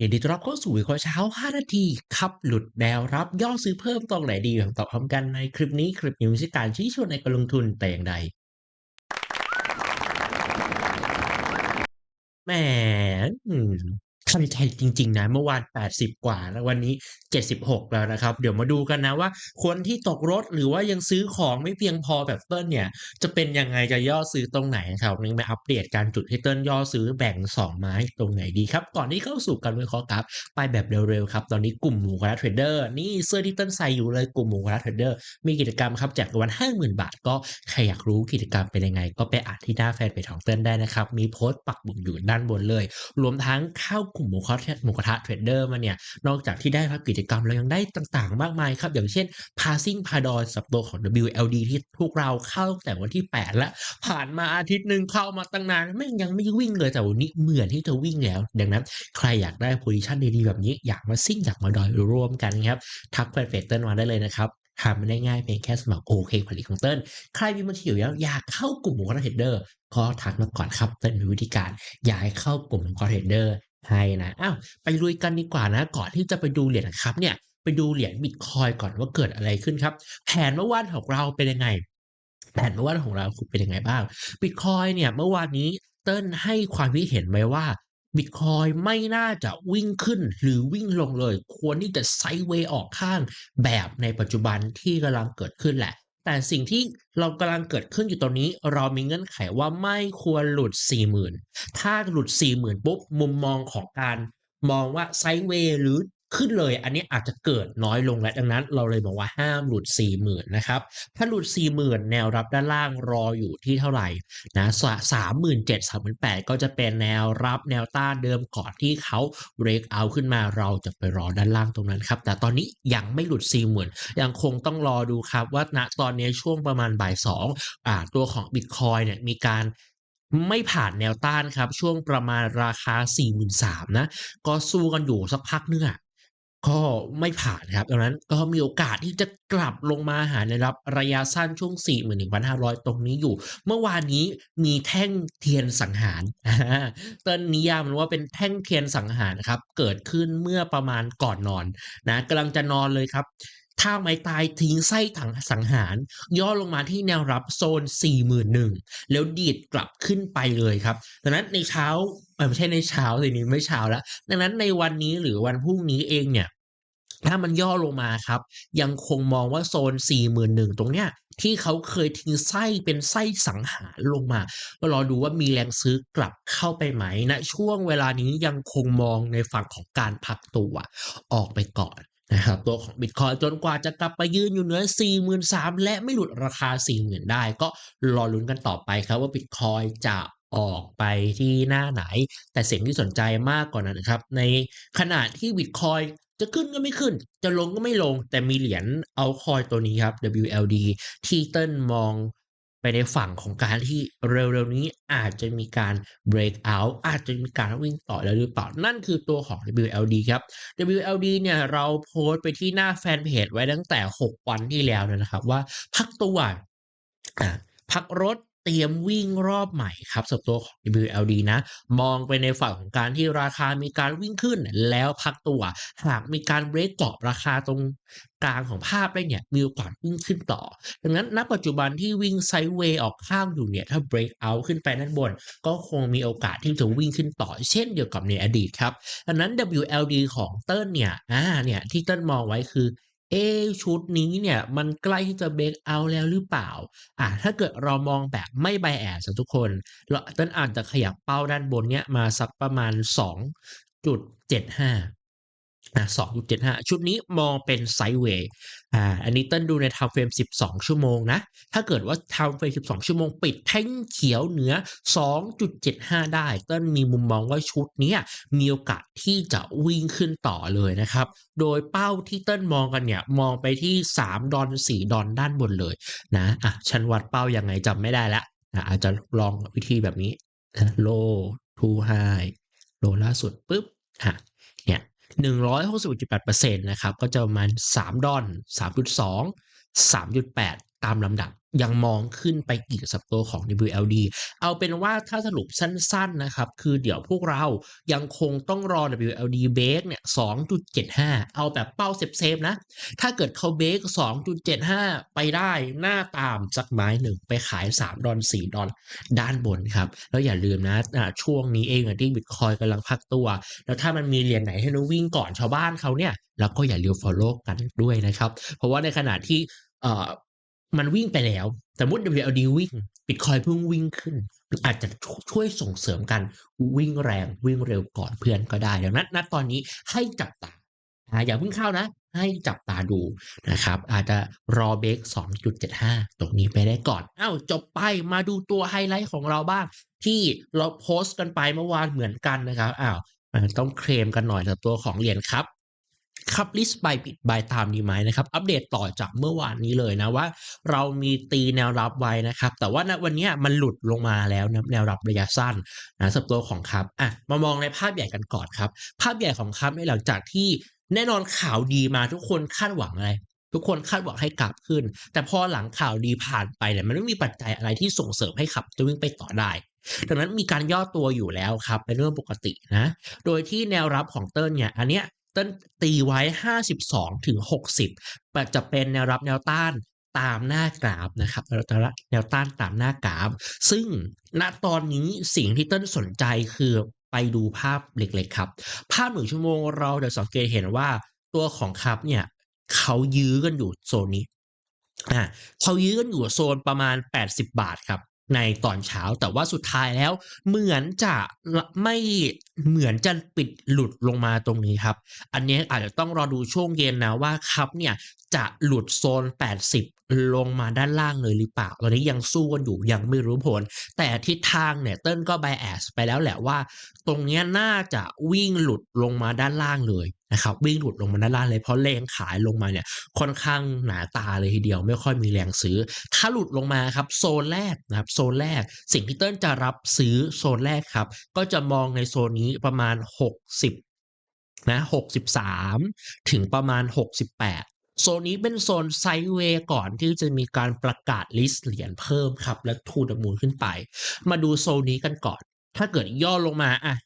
ยินดีต้อนรับเข้าสู่วิเคราะห์เช้า 5 นาทีครับหลุดแนวรับย่อซื้อเพิ่มตรงไหนดีของตอบพร้อมกันในคลิปนี้คลิปนี้มีการชี้ชวนในการลงทุนแต่อย่างใดแหม อืมทำใจจริง ๆ นะ เมื่อวาน 80 กว่า แล้ววันนี้ 76 แล้วนะครับ เดี๋ยวมาดูกันนะว่า คนที่ตกรถหรือว่ายังซื้อของไม่เพียงพอแบบเติ้ลเนี่ย จะเป็นยังไงจะย่อซื้อตรงไหนครับวันนี้มาอัปเดตการจุดให้เติ้ลย่อซื้อแบ่ง 2 ไม้ตรงไหนดีครับ ก่อนที่เข้าสู่การวิเคราะห์กราฟไปแบบเร็วๆครับ ตอนนี้กลุ่มหมูกระเทรดเดอร์นี่เสื้อที่เติ้ลใส่อยู่เลยกลุ่มหมูกระเทรดเดอร์มีกิจกรรมครับแจกวัล50,000 บาท ก็ใครอยากรู้กิจกรรมเป็นยังไง ก็ไปอ่านที่หน้าแฟนเพจของเติ้ลได้นะครับมีโพสต์ปักหมุดอยู่ด้านบนเลย รวมทั้งเข้ากลุ่มหมูกระทะหมูกระทะเทรดเดอร์มาเนี่ย นอกจากที่ได้รับกิจกรรมแล้วยังได้ต่างๆ มากมายครับ อย่างเช่น Passing p a d o สับตัวของ WLD ที่พวกเราเข้าตั้งแต่วันที่ 8 แล้วผ่านมาอาทิตย์หนึ่งเข้ามาตั้งนานแม่งยังไม่วิ่งเลยแต่วันนี้เหมือนที่จะวิ่งแล้ว ดังนั้น ใครอยากได้โพซิชันดีๆแบบนี้อยากมาซิ่งอยากมาดอยร่วมกันครับทักแฟนเพจเติ้ลมาได้เลยนะครับทำมันได้ง่ายเพียงแค่สมัครโอเคผลิตของเติ้ลใครมีบัญชีอยู่แล้วอยากเข้ากลุ่มหมูกระทะเทรดเดอร์ก็ทักมาก่อนครับเติ้ลมีวิธีการอยากเข้ากลุ่มหมูกระทะเทรดเดอร์ ให้นะอ้าวไปลุยกันดีกว่านะ ก่อนที่จะไปดูเหรียญครับเนี่ยไปดูเหรียญบิตคอยก่อนว่าเกิดอะไรขึ้นครับ แผนเมื่อวานของเราเป็นยังไง แผนเมื่อวานของเราเป็นยังไงบ้างบิตคอยเนี่ยเมื่อวานนี้เติ้ลให้ความคิดเห็นไว้ว่าบิตคอยไม่น่าจะวิ่งขึ้นหรือวิ่งลงเลย ควรที่จะไซด์เวย์ออกข้างแบบในปัจจุบันที่กำลังเกิดขึ้นแหละ แต่สิ่งที่เรากำลังเกิดขึ้นอยู่ตรงนี้ เรามีเงื่อนไขว่าไม่ควรหลุด 40,000 ถ้าหลุด 40,000 ปุ๊บ มุมมองของการมองว่าไซด์เวย์หรือ ขึ้นเลย อันนี้อาจจะเกิดน้อยลงแล้วดังนั้น เราเลยบอกว่าห้ามหลุด 40,000นะครับถ้าหลุด 40,000 แนวรับด้านล่างรออยู่ที่เท่าไหร่นะสะ37,000 38,000ก็จะเป็นแนวรับแนวต้านเดิมก่อนที่เขา break out ขึ้นมาเราจะไปรอด้านล่างตรงนั้นครับแต่ตอนนี้ยังไม่หลุด 40,000 ยังคงต้องรอดูครับว่าณตอนนี้ช่วงประมาณบ่าย2อ่าตัวของบิตคอยเนี่ยมีการไม่ผ่านแนวต้านครับ ช่วงประมาณราคา 43,000นะก็สู้กันอยู่สักพักนึงอะ ก็ไม่ผ่านครับ ดังนั้นก็มีโอกาสที่จะกลับลงมาหาในรับระยะสั้นช่วง 41,500 ตรงนี้อยู่ เมื่อวานนี้มีแท่งเทียนสังหารต้นนิยามมันว่าเป็นแท่งเทียนสังหารครับ เกิดขึ้นเมื่อประมาณก่อนนอนนะกำลังจะนอนเลยครับ ท่าไม้ตายทิ้งไส้ถังสังหาร ย่อลงมาที่แนวรับโซน 41,000แล้วดีดกลับขึ้นไปเลยครับดังนั้นในเช้าไม่ใช่ในเช้าสินี้ไม่เช้าแล้ว ดังนั้นในวันนี้หรือวันพรุ่งนี้เองเนี่ยถ้ามันย่อลงมาครับ ยังคงมองว่าโซน 41,000ตรงเนี้ยที่เขาเคยทิ้งไส้เป็นไส้สังหารลงมาก็รอดูว่ามีแรงซื้อกลับเข้าไปไหมณช่วงเวลานี้ยังคงมองในฝั่งของการพักตัวออกไปก่อน นะครับตัวของบิตคอยจนกว่าจะกลับไปยืนอยู่เหนือ 43,000 และไม่หลุดราคา 40,000 ได้ ก็รอลุ้นกันต่อไปครับว่าบิตคอยจะออกไปที่หน้าไหน แต่สิ่งที่สนใจมากกว่านั้นครับ ในขณะที่บิตคอยจะขึ้นก็ไม่ขึ้น จะลงก็ไม่ลง แต่มีเหรียญเอาคอยตัวนี้ครับ WLD ที่เติ้ลมอง ในฝั่งของการที่เร็วๆนี้อาจจะมีการ break out อาจจะมีการวิ่งต่อแล้วหรือเปล่า นั่นคือตัวของ WLD ครับ WLD เนี่ยเราโพสต์ไปที่หน้าแฟนเพจไว้ตั้งแต่ 6 วันที่แล้วนะครับว่าพักตัวพักรถ เตรียมวิ่งรอบใหม่ครับสำหรับตัวของ WLD นะ มองไปในฝั่งของการที่ราคามีการวิ่งขึ้นแล้วพักตัว หากมีการเบรกกรอบราคาตรงกลางของภาพได้เนี่ยมีโอกาสวิ่งขึ้นต่อ ดังนั้นณปัจจุบันที่วิ่งไซด์เวย์ออกข้างอยู่เนี่ยถ้า break out ขึ้นไปด้านบน ก็คงมีโอกาสที่จะวิ่งขึ้นต่อ เช่นเดียวกับในอดีตครับดังนั้น WLD ของเติ้ลเนี่ยอ่าเนี่ยที่เติ้ลมองไว้คือ เอ๊ะชุดนี้เนี่ยมันใกล้ที่จะ break out แล้วหรือเปล่า อ่า ถ้าเกิดเรามองแบบไม่ bias อะทุกคน เราต้นอาจจะขยับเป้าด้านบนเนี้ยมาสักประมาณ 2.75 อ่า2.75ชุดนี้มองเป็นไซด์เวย์อ่าอันนี้เติ้ลดูในไทม์เฟรม12ชั่วโมงนะ ถ้าเกิดว่าไทม์เฟรม12ชั่วโมงปิดแท่งเขียวเหนือ2.75ได้ เติ้ลมีมุมมองว่าชุดนี้มีโอกาสที่จะวิ่งขึ้นต่อเลยนะครับ โดยเป้าที่เติ้ลมองกันเนี่ย มองไปที่3ดอล4ดอลด้านบนเลยนะอะฉันวัดเป้ายังไงจำไม่ได้ล้วอ่าอาจจะลองวิธีแบบนี้นะ low to high low ล่าสุดปุ๊บอ่าเนี่ย 161.8%นะครับ ก็จะประมาณ 3 ดอล3.2 3.8 ตามลำดับยังมองขึ้นไปอีกสับตัวของ WLD เอาเป็นว่าถ้าสรุปสั้นๆนะครับ คือเดี๋ยวพวกเรายังคงต้องรอ WLD เบรกเนี่ย 2.75 เอาแบบเป้าเซฟๆนะ ถ้าเกิดเขาเบรก2.75 ไปได้หน้าตามสักไม้หนึ่งไปขาย 3 ดอล4ดอลด้านบนครับ แล้วอย่าลืมนะช่วงนี้เองที่บิตคอยกำลังพักตัว แล้วถ้ามันมีเหรียญไหนให้เราวิ่งก่อนชาวบ้านเขาเนี่ยเราก็อย่าลืม follow กันด้วยนะครับ เพราะว่าในขณะที่ มันวิ่งไปแล้ว สมมติ WLD วิ่งบิตคอยเพิ่งวิ่งขึ้น อาจจะช่วยส่งเสริมกันวิ่งแรงวิ่งเร็วก่อนเพื่อนก็ได้ ดังนั้นณตอนนี้ให้จับตาอ่าอย่าเพิ่งเข้านะ ให้จับตาดูนะครับ อาจจะรอเบรก2.75 ตรงนี้ไปได้ก่อน อ้าว จบไปมาดูตัวไฮไลท์ของเราบ้าง ที่เราโพสต์กันไปเมื่อวานเหมือนกันนะครับ อ้าวอ่าต้องเคลมกันหน่อยสำหรับตัวของเหรียญครับ คับลิสต์บายปิดบายตามดีไหมนะครับอัปเดตต่อจากเมื่อวานนี้เลยนะว่า เรามีตีแนวรับไว้นะครับ แต่ว่าณวันนี้มันหลุดลงมาแล้วนะแนวรับระยะสั้นนะสับตัวของครับอะมามองในภาพใหญ่กันก่อนครับ ภาพใหญ่ของครับในหลังจากที่แน่นอนข่าวดีมาทุกคนคาดหวังอะไรทุกคนคาดหวังให้กลับขึ้น แต่พอหลังข่าวดีผ่านไปเนี่ยมันไม่มีปัจจัยอะไรที่ส่งเสริมให้ขับจะวิ่งไปต่อได้ดังนั้นมีการย่อตัวอยู่แล้วครับเป็นเรื่องปกตินะ โดยที่แนวรับของเติ้ลเนี่ยอันเนี้ย เติ้ลตีไว้ 52ถึง60แต่จะเป็นแนวรับแนวต้านตามหน้ากราฟนะครับแนวต้านแนวต้านตามหน้ากราฟ ซึ่งณตอนนี้สิ่งที่เติ้ลสนใจคือไปดูภาพเล็กๆครับ ภาพหนึ่งชั่วโมงเราเดี๋ยวสังเกตเห็นว่าตัวของครับเนี่ยเขายื้อกันอยู่โซนนี้อ่าเขายื้อกันอยู่โซนประมาณ 80 บาทครับ ในตอนเช้า แต่ว่าสุดท้ายแล้ว เหมือนจะไม่เหมือนจะปิดหลุดลงมาตรงนี้ครับ อันนี้อาจจะต้องรอดูช่วงเย็นนะว่าครับเนี่ยจะหลุดโซน 80 ลงมาด้านล่างเลยหรือเปล่า ตอนนี้ยังสู้กันอยู่ยังไม่รู้ผล แต่ทิศทางเนี่ยเติ้ลก็ไบแอสไปแล้วแหละว่า ตรงนี้น่าจะวิ่งหลุดลงมาด้านล่างเลย นะครับวิ่งหลุดลงมาด้านล่างเลยเพราะแรงขายลงมาเนี่ยค่อนข้างหนาตาเลยทีเดียว ไม่ค่อยมีแรงซื้อ ถ้าหลุดลงมาครับโซนแรกนะครับโซนแรก สิ่งที่เติ้ลจะรับซื้อโซนแรกครับ ก็จะมองในโซนนี้ประมาณ 60นะ63 ถึงประมาณ 68โซนนี้เป็นโซนไซเวย์ก่อนที่จะมีการประกาศลิสต์เหรียญเพิ่มครับ และทูดมูลขึ้นไป มาดูโซนนี้กันก่อน ถ้าเกิดย่อลงมาอะ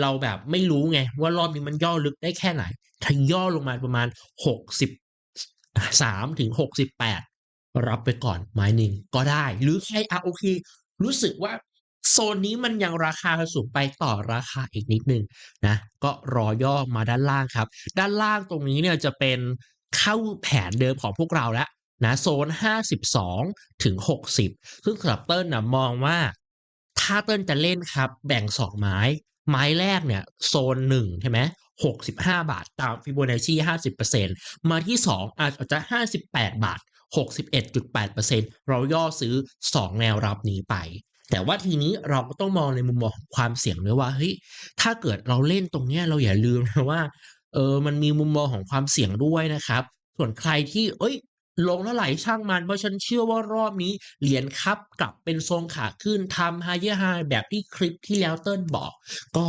เราแบบไม่รู้ไง ว่ารอบนี้มันย่อลึกได้แค่ไหนถ้าย่อลงมาประมาณ63ถึง68รับไปก่อนไม้หนึ่งก็ได้ หรือใครอะโอเค รู้สึกว่าโซนนี้มันยังราคาสูงไปต่อราคาอีกนิดนึงนะ ก็รอย่อมาด้านล่างครับ ด้านล่างตรงนี้เนี่ยจะเป็นเข้าแผนเดิมของพวกเราแล้วนะโซน 52 ถึง 60 ซึ่งสำหรับเติ้ลนะมองว่า ถ้าเติ้ลจะเล่นครับ แบ่ง 2 ไม้ ไม้แรกเนี่ยโซน1ใช่ไหม65บห้าบาท ตามฟิโบนัชชี50%มาที่2องอาจจะ58บแปดบาท61.8%เอ็ดจุดแปดเปอร์เซ็นเราย่อซื้อ2แนวรับนี้ไป แต่ว่าทีนี้เราก็ต้องมองในมุมมองของความเสี่ยงด้วยว่าเฮ้ยถ้าเกิดเราเล่นตรงเนี้ยเราอย่าลืมนะว่าเออมันมีมุมมองของความเสี่ยงด้วยนะครับ ส่วนใครที่เอ้ย ลงเท่าไหร่ช่างมัน เพราะฉันเชื่อว่ารอบนี้เหรียญคับกลับเป็นทรงขาขึ้นทำไฮเยอร์ไฮแบบที่คลิปที่แล้วเติ้ลบอก ก็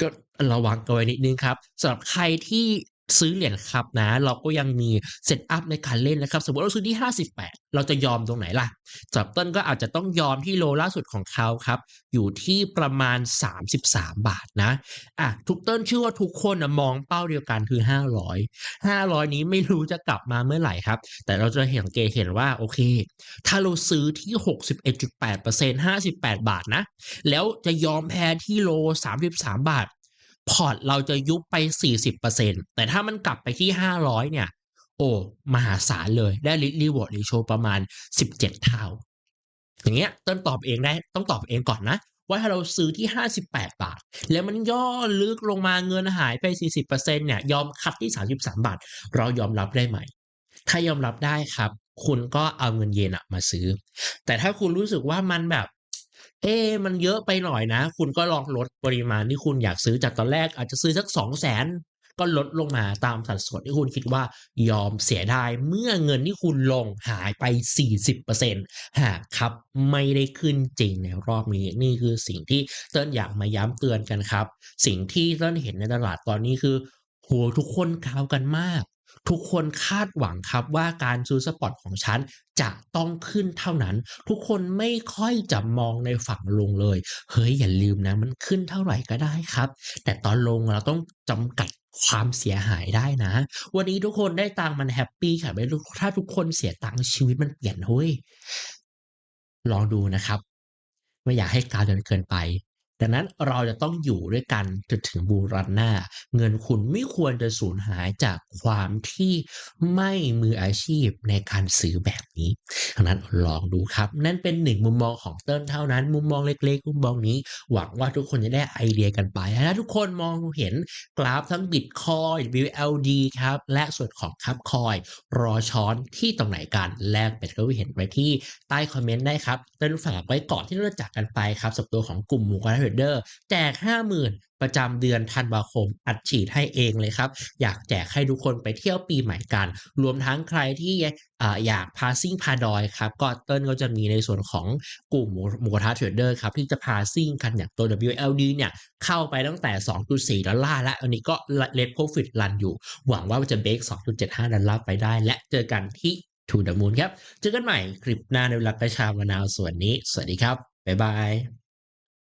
ก็ระวังกันไว้นิดนึงครับสำหรับใครที่ ซื้อเหรียญครับนะ เราก็ยังมีเซตอัพในการเล่นนะครับ สมมติเราซื้อที่ 58 เราจะยอมตรงไหนล่ะสำหรับเติ้ลก็อาจจะต้องยอมที่โลล่าสุดของเขาครับ อยู่ที่ประมาณ 33 บาทนะอะทุกเติ้ลเชื่อว่าทุกคนนะมองเป้าเดียวกันคือ 500 500 นี้ไม่รู้จะกลับมาเมื่อไหร่ครับ แต่เราจะเห็นเกเห็นว่าโอเค ถ้าเราซื้อที่ 61.8% 58 บาทนะ แล้วจะยอมแพ้ที่โล 33 บาท พอร์ตเราจะยุบไป 40%แต่ถ้ามันกลับไปที่ 500 เนี่ย โอ้ มหาศาลเลยได้ลิรีวอร์ดรีโชประมาณ 17 เท่า อย่างเงี้ยต้นตอบเองได้ต้องตอบเองก่อนนะ ว่าถ้าเราซื้อที่ 58 บาท แล้วมันย่อลึกลงมาเงินหายไป 40%เนี่ย ยอมคัดที่ 33 บาท เรายอมรับได้ไหม ถ้ายอมรับได้ครับ คุณก็เอาเงินเยนมาซื้อ แต่ถ้าคุณรู้สึกว่ามันแบบ เอ๊มันเยอะไปหน่อยนะ คุณก็ลองลดปริมาณที่คุณอยากซื้อจากตอนแรกอาจจะซื้อสัก200,000ก็ลดลงมาตามสัดส่วนที่คุณคิดว่ายอมเสียได้เมื่อเงินที่คุณลงหายไป 40%หากครับไม่ได้ขึ้นจริงในรอบนี้นี่คือสิ่งที่เติ้ลอยากมาย้ำเตือนกันครับ สิ่งที่เติ้ลเห็นในตลาดตอนนี้คือโหทุกคนกาวกันมาก ทุกคนคาดหวังครับว่าการซื้อสปอตของฉันจะต้องขึ้นเท่านั้น ทุกคนไม่ค่อยจะมองในฝั่งลงเลย เฮ้ยอย่าลืมนะมันขึ้นเท่าไหร่ก็ได้ครับ แต่ตอนลงเราต้องจำกัดความเสียหายได้นะ วันนี้ทุกคนได้ตังมันแฮปปี้ค่ะไม่รู้ถ้าทุกคนเสียตังชีวิตมันเปลี่ยนเฮ้ยลองดูนะครับ ไม่อยากให้กาวจนเกินไป ดังนั้นเราจะต้องอยู่ด้วยกันจนถึงบูรันหน้าเงินคุณไม่ควรจะสูญหายจากความที่ไม่มืออาชีพในการซื้อแบบนี้ดังนั้นลองดูครับ นั่นเป็นหนึ่งมุมมองของเติ้ลเท่านั้น มุมมองเล็กๆ มุมมองนี้ หวังว่าทุกคนจะได้ไอเดียกันไปถ้าทุกคนมองเห็นกราฟทั้ง Bitcoin WLD ครับ และส่วนของครับคอย รอช้อนที่ตรงไหนกันแลกเป็นก็เห็นไว้ที่ใต้คอมเมนต์ได้ครับเติ้ลฝากไว้ก่อนที่เราจะจากกันไปครับสับตัวของกลุ่มหมูกระทะเดอร์แจก 50,000 ประจำเดือนธันวาคม อัดฉีดให้เองเลยครับ อยากแจกให้ทุกคนไปเที่ยวปีใหม่กัน รวมทั้งใครที่ออยากพาซิ่งพาดอยครับ ก็เติ้ลก็จะมีในส่วนของกลุ่มหมูกระทะเทรดเดอร์ครับ ที่จะพาซิ่งกันอย่างตัว WLD เนี่ย เข้าไปตั้งแต่ 2.4 ดอลลาร์แล้วอันนี้ก็เลทโปรฟิตรันอยู่ หวังว่าจะเบรก2.75 ดอลลาร์ไปได้ และเจอกันที่ To the Moon ครับ เจอกันใหม่คลิปหน้าในเวลากระชามะนาวส่วนนี้ สวัสดีครับ บ๊ายบาย